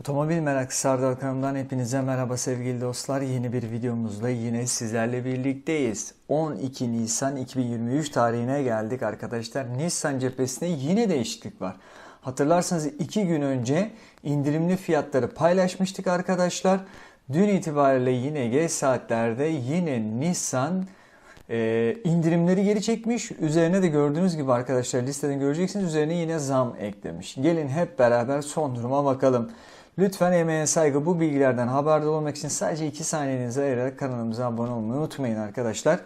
Otomobil meraklısı Sardal kanalımdan hepinize merhaba sevgili dostlar. Yeni bir videomuzla yine sizlerle birlikteyiz. 12 Nisan 2023 tarihine geldik arkadaşlar. Nissan cephesinde yine değişiklik var. Hatırlarsanız 2 gün önce indirimli fiyatları paylaşmıştık arkadaşlar. Dün itibariyle yine geç saatlerde yine Nissan e, indirimleri geri çekmiş. Üzerine de gördüğünüz gibi arkadaşlar listeden göreceksiniz. Üzerine yine zam eklemiş. Gelin hep beraber son duruma bakalım. Lütfen emeğe saygı bu bilgilerden haberdar olmak için sadece 2 saniyenizi ayırarak kanalımıza abone olmayı unutmayın arkadaşlar.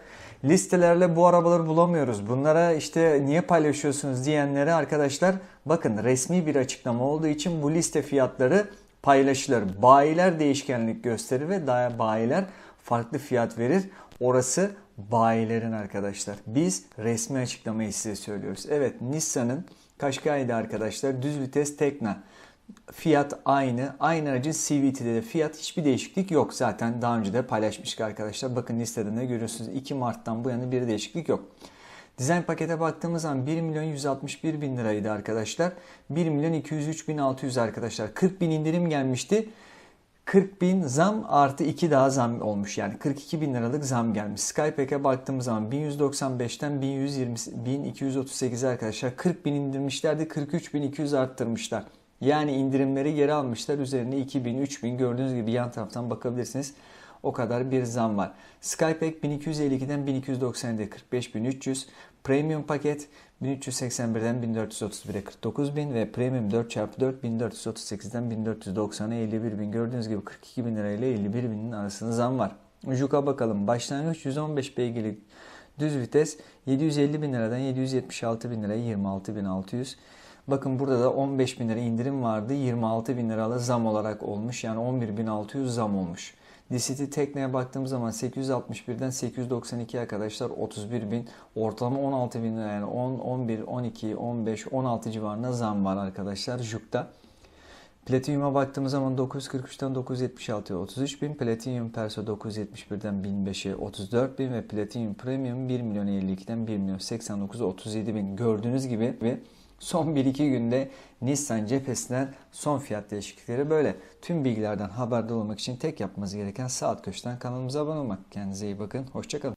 Listelerle bu arabaları bulamıyoruz. Bunlara işte niye paylaşıyorsunuz diyenlere arkadaşlar bakın resmi bir açıklama olduğu için bu liste fiyatları paylaşılır. Bayiler değişkenlik gösterir ve bayiler farklı fiyat verir. Orası bayilerin arkadaşlar. Biz resmi açıklamayı size söylüyoruz. Evet Nissan'ın Qashqai'de arkadaşlar düz vites Tekna. Fiyat aynı. Aynı aracın CVT'de de fiyat hiçbir değişiklik yok. Zaten daha önce de paylaşmıştık arkadaşlar. Bakın listede ne görüyorsunuz? 2 Mart'tan bu yana bir değişiklik yok. Dizayn pakete baktığımız zaman 1 milyon 161 bin liraydı arkadaşlar. 1 milyon 203 bin 600 arkadaşlar. 40 bin indirim gelmişti. 40 bin zam artı 2 daha zam olmuş. Yani 42 bin liralık zam gelmiş. Skypack'e baktığımız zaman 1195'ten 1120, 1238 arkadaşlar. 40 bin indirmişlerdi. 43 bin 200 arttırmışlar. Yani indirimleri geri almışlar. Üzerine 2000, 3000 gördüğünüz gibi yan taraftan bakabilirsiniz. O kadar bir zam var. Skypack 1252'den 1297'ye 45300. Premium paket 1381'den 1431'e 49000 ve Premium 4x4 1438'den 1490'a 51000. Gördüğünüz gibi 42 bin lirayla 51 binin arasında zam var. Juka bakalım. Başlangıç 115 beygirlik düz vites 750 bin liradan 776 bin liraya 26 bin 600. Bakın burada da 15 bin lira indirim vardı. 26 bin liralı zam olarak olmuş. Yani 11.600 zam olmuş. DCT Tekne'ye baktığımız zaman 861'den 892 arkadaşlar 31 bin ortalama 16 bin lira yani 10, 11, 12, 15, 16 civarında zam var arkadaşlar Juk'ta. Platinum'a baktığımız zaman 943'ten 976'ya 33 bin, Platinum Perso 971'den 1005'e 34 bin ve Platinum Premium 1 milyon 52'den 1 milyon 89'a 37 bin. Gördüğünüz gibi ve Son 1-2 günde Nissan cephesinden son fiyat değişiklikleri böyle. Tüm bilgilerden haberdar olmak için tek yapmanız gereken saat köşeden kanalımıza abone olmak. Kendinize iyi bakın. Hoşçakalın.